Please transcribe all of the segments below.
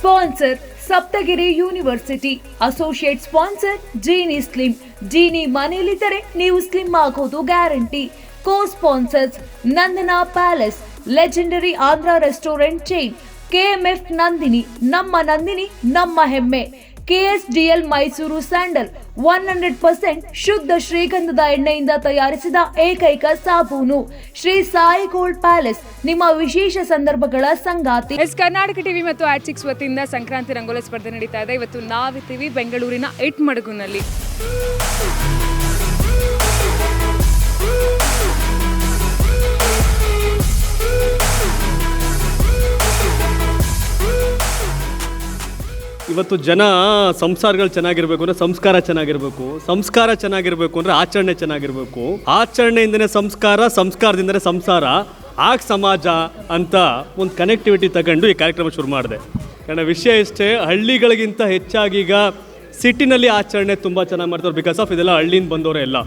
Sponsor Saptagiri university associate sponsor Jeeni slim Jeeni ಮನೆಯಲ್ಲಿದ್ದರೆ ನೀವು slim ಆಗೋದು guarantee co sponsors Nandana palace legendary Andhra restaurant chain KMF Nandini ನಮ್ಮ ನಂದಿನಿ, ನಮ್ಮ ಹೆಮ್ಮೆ. KSDL Mysore sandal one hundred percent ಶುದ್ಧ ಶ್ರೀಗಂಧದ ಎಣ್ಣೆಯಿಂದ ತಯಾರಿಸಿದ ಏಕೈಕ ಸಾಬೂನು. ಶ್ರೀ ಸಾಯಿ ಗೋಲ್ಡ್ ಪ್ಯಾಲೇಸ್, ನಿಮ್ಮ ವಿಶೇಷ ಸಂದರ್ಭಗಳ ಸಂಗಾತಿ. ಎಸ್ ಕರ್ನಾಟಕ ಟಿವಿ ಮತ್ತು ಆಟ್ ಸಿಕ್ಸ್ ವತಿಯಿಂದ ಸಂಕ್ರಾಂತಿ ರಂಗೋಲಿ ಸ್ಪರ್ಧೆ ನಡೀತಾ ಇದೆ. ಇವತ್ತು ನಾವಿದ್ದೀವಿ ಬೆಂಗಳೂರಿನ ಇಟ್ ಇವತ್ತು ಜನ ಸಂಸಾರಗಳು ಚೆನ್ನಾಗಿರ್ಬೇಕು ಅಂದ್ರೆ ಸಂಸ್ಕಾರ ಚೆನ್ನಾಗಿರ್ಬೇಕು ಸಂಸ್ಕಾರ ಚೆನ್ನಾಗಿರ್ಬೇಕು ಅಂದ್ರೆ ಆಚರಣೆ ಚೆನ್ನಾಗಿರ್ಬೇಕು. ಆಚರಣೆಯಿಂದನೇ ಸಂಸ್ಕಾರ, ಸಂಸ್ಕಾರದಿಂದನೇ ಸಂಸಾರ, ಆಗ ಸಮಾಜ ಅಂತ ಒಂದು ಕನೆಕ್ಟಿವಿಟಿ ತಗೊಂಡು ಈ ಕಾರ್ಯಕ್ರಮ ಶುರು ಮಾಡಿದೆ. ಕಾರಣ ವಿಷಯ ಇಷ್ಟೇ, ಹಳ್ಳಿಗಳಿಗಿಂತ ಹೆಚ್ಚಾಗಿ ಈಗ ಸಿಟಿನಲ್ಲಿ ಆಚರಣೆ ತುಂಬ ಚೆನ್ನಾಗಿ ಮಾಡ್ತಾರೆ ಬಿಕಾಸ್ ಆಫ್ ಇದೆಲ್ಲ ಹಳ್ಳಿಯಿಂದ ಬಂದವರೇ ಎಲ್ಲ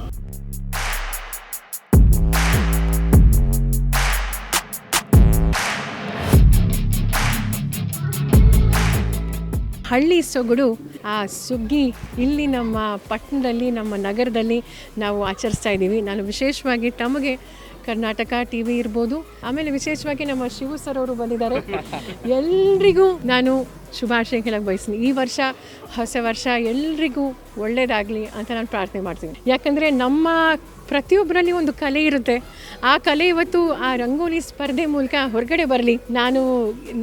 ಹಳ್ಳಿ ಸೊಗಡು, ಆ ಸುಗ್ಗಿ ಇಲ್ಲಿ ನಮ್ಮ ಪಟ್ಟಣದಲ್ಲಿ, ನಮ್ಮ ನಗರದಲ್ಲಿ ನಾವು ಆಚರಿಸ್ತಾ ಇದ್ದೀವಿ. ನಾನು ವಿಶೇಷವಾಗಿ ತಮಗೆ ಕರ್ನಾಟಕ ಟಿ ವಿ ಇರ್ಬೋದು. ಆಮೇಲೆ ವಿಶೇಷವಾಗಿ ನಮ್ಮ ಶಿವು ಸರ್ ಅವರು ಬಂದಿದ್ದಾರೆ. ಎಲ್ರಿಗೂ ನಾನು ಶುಭಾಶಯ ಹೇಳಕ್ಕೆ ಬಯಸ್ತೀನಿ. ಈ ವರ್ಷ ಹೊಸ ವರ್ಷ ಎಲ್ರಿಗೂ ಒಳ್ಳೆಯದಾಗಲಿ ಅಂತ ನಾನು ಪ್ರಾರ್ಥನೆ ಮಾಡ್ತೀನಿ. ಯಾಕಂದರೆ ನಮ್ಮ ಪ್ರತಿಯೊಬ್ಬರಲ್ಲಿ ಒಂದು ಕಲೆ ಇರುತ್ತೆ. ಆ ಕಲೆ ಇವತ್ತು ಆ ರಂಗೋಲಿ ಸ್ಪರ್ಧೆ ಮೂಲಕ ಹೊರಗಡೆ ಬರಲಿ. ನಾನು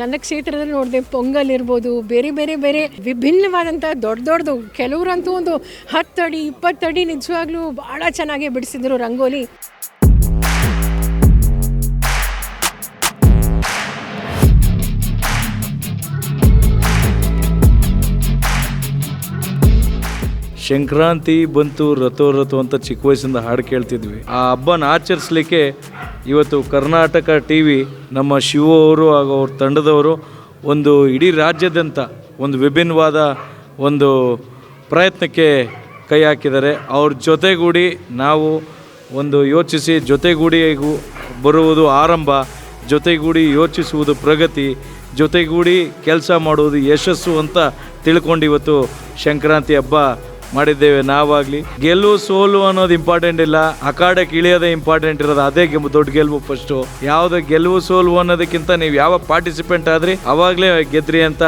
ನನ್ನ ಕ್ಷೇತ್ರದಲ್ಲಿ ನೋಡಿದೆ ಪೊಂಗಲ್ ಇರ್ಬೋದು, ಬೇರೆ ಬೇರೆ ಬೇರೆ ವಿಭಿನ್ನವಾದಂಥ ದೊಡ್ಡ ದೊಡ್ಡದು. ಕೆಲವರಂತೂ ಒಂದು ಹತ್ತಡಿ, ಇಪ್ಪತ್ತಡಿ ನಿಜವಾಗ್ಲೂ ಭಾಳ ಚೆನ್ನಾಗಿ ಬಿಡಿಸಿದ್ರು ರಂಗೋಲಿ. ಸಂಕ್ರಾಂತಿ ಬಂತು, ರಥೋ ರಥೋ ಅಂತ ಚಿಕ್ಕ ವಯಸ್ಸಿಂದ ಹಾಡು ಕೇಳ್ತಿದ್ವಿ. ಆ ಹಬ್ಬನ ಆಚರಿಸ್ಲಿಕ್ಕೆ ಇವತ್ತು ಕರ್ನಾಟಕ ಟಿ ವಿ ನಮ್ಮ ಶಿವ ಅವರು ಹಾಗೂ ಅವ್ರ ತಂಡದವರು ಒಂದು ಇಡೀ ರಾಜ್ಯಾದ್ಯಂತ ಒಂದು ವಿಭಿನ್ನವಾದ ಒಂದು ಪ್ರಯತ್ನಕ್ಕೆ ಕೈ ಹಾಕಿದ್ದಾರೆ. ಅವ್ರ ಜೊತೆಗೂಡಿ ನಾವು ಒಂದು ಯೋಚಿಸಿ, ಜೊತೆಗೂಡಿಗೂ ಬರುವುದು ಆರಂಭ, ಜೊತೆಗೂಡಿ ಯೋಚಿಸುವುದು ಪ್ರಗತಿ, ಜೊತೆಗೂಡಿ ಕೆಲಸ ಮಾಡುವುದು ಯಶಸ್ಸು ಅಂತ ತಿಳ್ಕೊಂಡು ಇವತ್ತು ಸಂಕ್ರಾಂತಿ ಹಬ್ಬ ಮಾಡಿದ್ದೇವೆ ನಾವಾಗಲಿ. ಗೆಲುವು ಸೋಲು ಅನ್ನೋದು ಇಂಪಾರ್ಟೆಂಟ್ ಇಲ್ಲ. ಅಖಾಡಕ್ಕೆ ಇಳಿಯೋದೇ ಇಂಪಾರ್ಟೆಂಟ್ ಇರೋದು ಅದೇ ದೊಡ್ಡ ಗೆಲುವು ಫಸ್ಟು ಯಾವುದೇ ಗೆಲುವು ಸೋಲು ಅನ್ನೋದಕ್ಕಿಂತ ನೀವು ಯಾವ ಪಾರ್ಟಿಸಿಪೆಂಟ್ ಆದ್ರಿ, ಅವಾಗಲೇ ಗೆದ್ರಿ ಅಂತ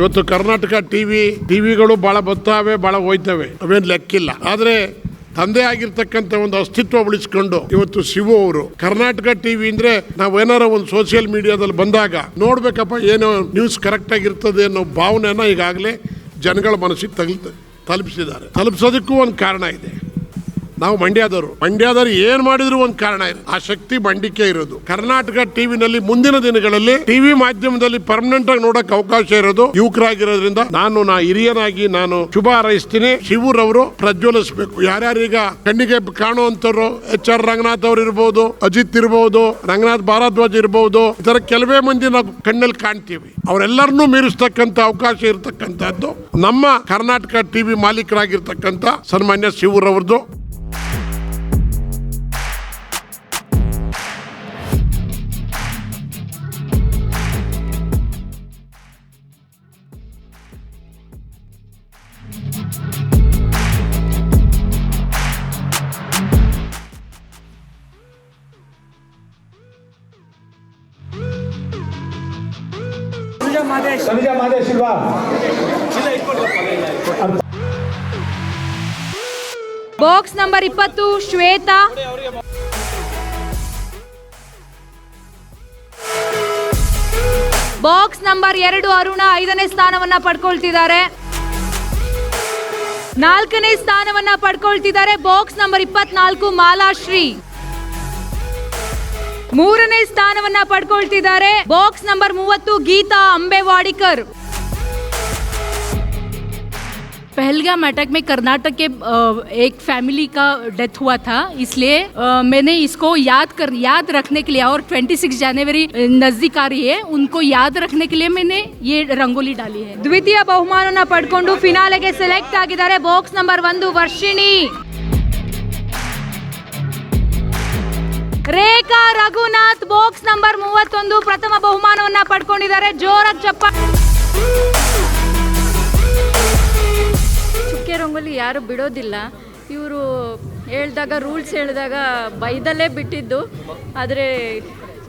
ಇವತ್ತು ಕರ್ನಾಟಕ ಟಿವಿ, ಟಿವಿಗಳು ಬಹಳ ಬರ್ತಾವೆ ಬಹಳ ಹೋಯ್ತವೆ. ಅವೇನು ಲೆಕ್ಕಿಲ್ಲ. ಆದ್ರೆ ತಂದೆ ಆಗಿರ್ತಕ್ಕಂಥ ಒಂದು ಅಸ್ತಿತ್ವ ಉಳಿಸ್ಕೊಂಡು ಇವತ್ತು ಶಿವು ಅವರು, ಕರ್ನಾಟಕ ಟಿವಿ ಅಂದ್ರೆ ನಾವು ಏನಾರ ಒಂದು ಸೋಷಿಯಲ್ ಮೀಡಿಯಾದಲ್ಲಿ ಬಂದಾಗ ನೋಡ್ಬೇಕಪ್ಪ ಏನೋ ನ್ಯೂಸ್ ಕರೆಕ್ಟ್ ಆಗಿರ್ತದೆ ಅನ್ನೋ ಭಾವನೆನ ಈಗಾಗಲೇ ಜನಗಳ ಮನಸ್ಸಿಗೆ ತಗಲ್, ತಲುಪಿಸಿದ್ದಾರೆ. ತಲುಪಿಸೋದಕ್ಕೂ ಒಂದು ಕಾರಣ ಇದೆ. ನಾವು ಮಂಡ್ಯದವರು. ಮಂಡ್ಯದವರು ಏನ್ ಮಾಡಿದ್ರು ಒಂದು ಕಾರಣ ಇದೆ. ಆ ಶಕ್ತಿ ಮಂಡಿಕೆ ಇರೋದು. ಕರ್ನಾಟಕ ಟಿವಿನಲ್ಲಿ ಮುಂದಿನ ದಿನಗಳಲ್ಲಿ ಟಿವಿ ಮಾಧ್ಯಮದಲ್ಲಿ ಪರ್ಮನೆಂಟ್ ಆಗಿ ನೋಡಕ್ ಅವಕಾಶ ಇರೋದು ಯುವಕರಾಗಿರೋದ್ರಿಂದ. ನಾನು, ನಾ ಹಿರಿಯನಾಗಿ ನಾನು ಶುಭ ಹಾರೈಸ್ತೀನಿ. ಶಿವರವರು ಪ್ರಜ್ವಲಿಸಬೇಕು. ಯಾರ್ಯಾರೀಗ ಕಣ್ಣಿಗೆ ಕಾಣುವಂತವ್ರು ಎಚ್ ಆರ್ ರಂಗನಾಥ್ ಅವ್ರು ಇರ್ಬೋದು, ಅಜಿತ್ ಇರ್ಬೋದು, ರಂಗನಾಥ್ ಭಾರದ್ವಾಜ್ ಇರ್ಬೋದು, ಈ ತರ ಕೆಲವೇ ಮಂದಿ ನಾವು ಕಣ್ಣಲ್ಲಿ ಕಾಣ್ತೀವಿ. ಅವರೆಲ್ಲರನ್ನೂ ಮೀರಿಸ್ತಕ್ಕಂಥ ಅವಕಾಶ ಇರತಕ್ಕಂಥದ್ದು ನಮ್ಮ ಕರ್ನಾಟಕ ಟಿವಿ ಮಾಲೀಕರಾಗಿರ್ತಕ್ಕಂಥ ಸನ್ಮಾನ್ಯ ಶಿವರವ್ರದ್ದು ಮಾದೇಶ್ ಇಲ್ವಾ? ಬಾಕ್ಸ್ ನಂಬರ್ ಇಪ್ಪತ್ತು ಶ್ವೇತಾ. ಬಾಕ್ಸ್ ನಂಬರ್ ಎರಡು ಅರುಣ ಐದನೇ ಸ್ಥಾನವನ್ನ ಪಡ್ಕೊಳ್ತಿದ್ದಾರೆ. ನಾಲ್ಕನೇ ಸ್ಥಾನವನ್ನ ಪಡ್ಕೊಳ್ತಿದ್ದಾರೆ ಬಾಕ್ಸ್ ನಂಬರ್ ಇಪ್ಪತ್ನಾಲ್ಕು ಮಾಲಾಶ್ರೀ. ಮೂರನೇ ಸ್ಥಾನವನ್ನ ಪಡ್ಕೊಳ್ತಿದ್ದಾರೆ ಬಾಕ್ಸ್ ನಂಬರ್ ಮೂವತ್ತು ಗೀತಾ ಅಂಬೆವಾಡಿಕರ್ पहलगाम अटैक में कर्नाटक के अ, एक फैमिली का डेथ हुआ था इसलिए अ, मैंने इसको याद कर याद रखने के लिए और 26 जनवरी अ, नजदीक आ रही है उनको याद रखने के लिए मैंने ये रंगोली डाली है ದ್ವಿತೀಯ ಬಹುಮಾನನ ಪಡ್ಕೊಂಡು ಫಿನಾಲೆಗೆ ಸೆಲೆಕ್ಟ್ ಆಗಿದ್ದಾರೆ ಬಾಕ್ಸ್ ನಂಬರ್ ಒಂದು ವರ್ಷಿಣಿ Raghunath box number ಮೂವತ್ತೊಂದು ಪ್ರಥಮ ಬಹುಮಾನವನ್ನ ಪಡ್ಕೊಂಡಿದ್ದಾರೆ. ಜೋರಾಗಿ ಚಪ್ಪ. ಚುಕ್ಕೆ ರಂಗೋಲಿ ಯಾರು ಬಿಡೋದಿಲ್ಲ. ಇವರು ಹೇಳ್ದಾಗ ರೂಲ್ಸ್ ಹೇಳಿದಾಗ ಬೈದಲ್ಲೇ ಬಿಟ್ಟಿದ್ದು. ಆದರೆ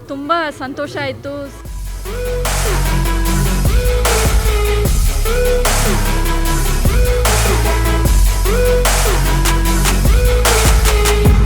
ತುಂಬ ಸಂತೋಷ ಆಯಿತು.